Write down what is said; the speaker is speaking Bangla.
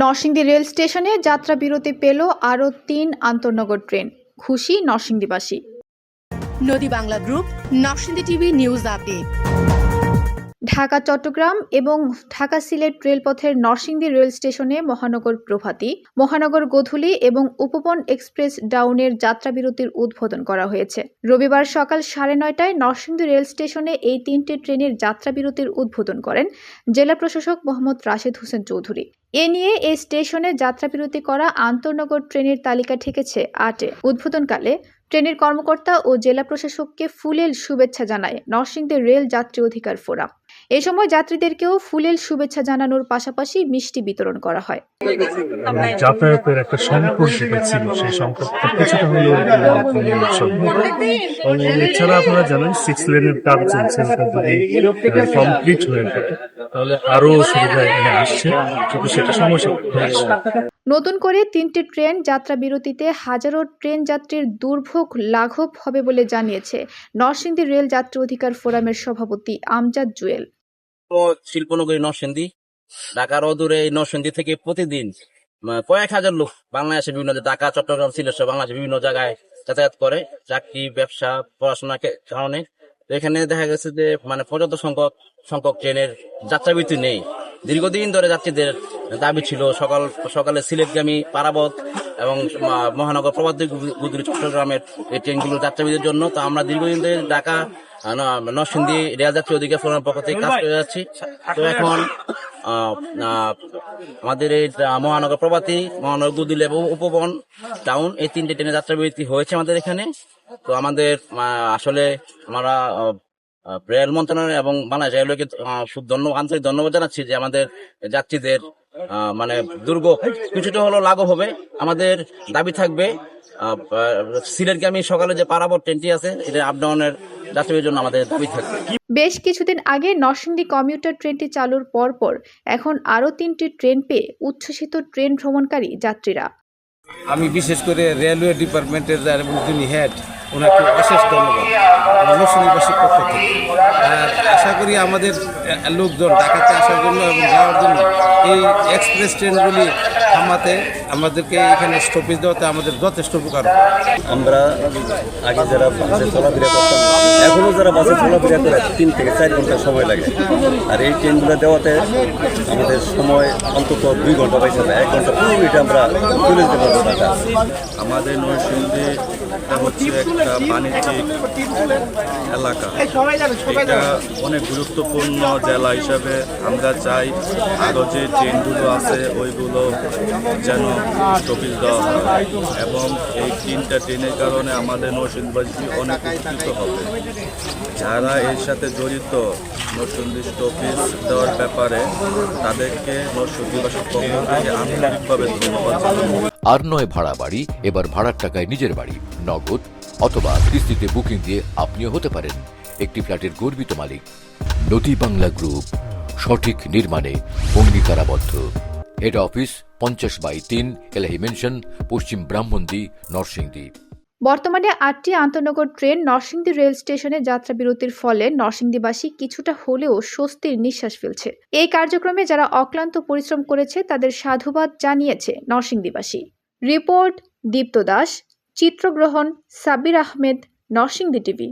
নরসিংদী রেল স্টেশনে যাত্রা বিরতি পেল আরও তিন আন্তনগর ট্রেন। খুশি নরসিংদীবাসী। Nadi Bangla group Narsingdi TV news update. Dhaka Chattogram এবং ঢাকা সিলেট রেলপথের নরসিংদী রেল স্টেশনে মহানগর প্রভাতী মহানগর গোধূলী এবং উপবন এক্সপ্রেস ডাউনের যাত্রা বিরতির উদ্বোধন করা হয়েছে। রবিবার সকাল সাড়ে নয়টায় নরসিংদী রেল স্টেশনে এই তিনটি ট্রেনের যাত্রা বিরতির উদ্বোধন করেন জেলা প্রশাসক মোহাম্মদ রাশেদ হোসেন চৌধুরী। এ নিয়ে এই স্টেশনে যাত্রাবিরতি করা আন্তনগর ট্রেনের তালিকা ঠেকেছে আটে। উদ্বোধনকালে ট্রেনের কর্মকর্তা ও জেলা প্রশাসককে ফুলেল শুভেচ্ছা জানায় নরসিংদী রেল যাত্রী অধিকার ফোরাম। এ সময় যাত্রীদেরকেও ফুলেল শুভেচ্ছা জানানোর পাশাপাশি মিষ্টি বিতরণ করা হয়। যাতায়াতের একটা ছিল সেই কিছুটা হলেও এছাড়া আপনারা জানেন সিক্স লেনের কাজ চলছে ওটা যদি কমপ্লিট হয়ে তাহলে আরও সুবিধা এখানে আসছে কিন্তু সেটা সমস্যা নতুন করে তিনটি ট্রেন যাত্রা বিরতিতে হাজারো ট্রেন যাত্রীর দুর্ভোগ লাঘব হবে বলে জানিয়েছে নরসিংদী রেল যাত্রী অধিকার ফোরামের সভাপতি আমজাদ জুয়েল। শিল্পনগরী নরসিংদী, ঢাকার অদূরে এই নরসিংদী থেকে প্রতিদিন কয়েক হাজার লোক বাংলাদেশের বিভিন্ন ঢাকা, চট্টগ্রাম, সিলেট বাংলাদেশের বিভিন্ন জায়গায় যাতায়াত করে, চাকরি, ব্যবসা, পড়াশোনার কারণে। এখানে দেখা গেছে যে মানে পর্যাপ্ত সংখ্যক সংখ্যক ট্রেনের যাত্রাবৃত্তি নেই। দীর্ঘদিন ধরে যাত্রীদের দাবি ছিল, সকাল, সকালে সিলেটগামী পারাবত এবং মহানগর প্রবাদ চট্টগ্রামের এই ট্রেনগুলো যাত্রাবিরতির জন্য। তো আমরা দীর্ঘদিন ধরে ঢাকা কাজ করে যাচ্ছি। তো এখন আমাদের এই মহানগর মহানগর এবং উপবন টাউন এই তিনটে ট্রেনের যাত্রা বিরতি হয়েছে আমাদের এখানে। তো আমাদের আসলে আমরা রেল মন্ত্রণালয় এবং বাংলাদেশ রেলওয়েকে খুব ধন্যবাদ, আন্তরিক ধন্যবাদ জানাচ্ছি যে আমাদের যাত্রীদের মানে দুর্ভোগ কিছুটা হলেও লাঘব হবে। আমাদের দাবি থাকবে সিলেটগামী সকালে যে পারাবর ট্রেনটি আছে, এটা আপ ডাউনের যাত্রীদের জন্য আমাদের দাবি থাকবে। বেশ কিছুদিন আগে নরসিংদী কমিউটার ট্রেনটি চালুর পরপর এখন আরও তিনটি ট্রেন পেয়ে উচ্ছ্বসিত ট্রেন ভ্রমণকারী যাত্রীরা। আমি বিশেষ করে রেলওয়ে ডিপার্টমেন্টের যারা যিনি হেড ওনাকে অশেষ ধন্যবাদ। নরসিংহীবাসীর পক্ষ থেকে। আর আশা করি আমাদের লোকজন ঢাকাতে আসার জন্য এবং যাওয়ার জন্য এই এক্সপ্রেস ট্রেনগুলি থামাতে আমাদেরকে এখানে স্টপেজ দেওয়াতে আমাদের যথেষ্ট উপকার আমরা আগে যারা বাসে চলাফেরা করতাম এখনও যারা বাসে চলাফেরা করে তিন থেকে চার ঘণ্টা সময় লাগে। আর এই ট্রেনগুলো দেওয়াতে আমাদের সময় অন্তত দুই ঘণ্টা পাইছে না এক ঘণ্টা। পুরো এটা আমরা চলে যেতে পারব ঢাকা আমাদের নরসিংদী হচ্ছে একটা বাণিজ্যিক এলাকা। এটা অনেক গুরুত্বপূর্ণ জেলা হিসাবে আমরা চাই আরও যে ট্রেনগুলো আছে, ওইগুলো যেন স্টপিজ দেওয়া হয়। এবং এই তিনটা ট্রেনের কারণে আমাদের নরসিংদীবাসী অনেক উপকৃত হবে। যারা এর সাথে জড়িত নরসিংদী স্টপিজ দেওয়ার ব্যাপারে, তাদেরকে নরসিংদীবাসীর পক্ষ থেকে আন্তরিকভাবে ধন্যবাদ আর নয় ভাড়া বাড়ি এবার ভাড়ার টাকায় নিজের বাড়ি। নগদ অথবা কিস্তিতে বুকিং দিয়ে আপনিও হতে পারেন একটি ফ্ল্যাটের গর্বিত মালিক। নদী বাংলা গ্রুপ, সঠিক নির্মাণে অঙ্গীকারাবদ্ধ। হেড অফিস পঞ্চাশ বাই তিন এলাহি মেনশন পশ্চিম ব্রাহ্মণদী, নরসিংদী। বর্তমানে আটটি আন্তনগর ট্রেন নরসিংদী রেল স্টেশনে যাত্রা বিরতির ফলে নরসিংদীবাসী কিছুটা হলেও স্বস্তির নিঃশ্বাস ফেলছে। এই কার্যক্রমে যারা অক্লান্ত পরিশ্রম করেছে, তাদের সাধুবাদ জানিয়েছে নরসিংদীবাসী। রিপোর্ট দীপ্ত দাস। চিত্রগ্রহণ সাবির আহমেদ নরসিংদী টিভি।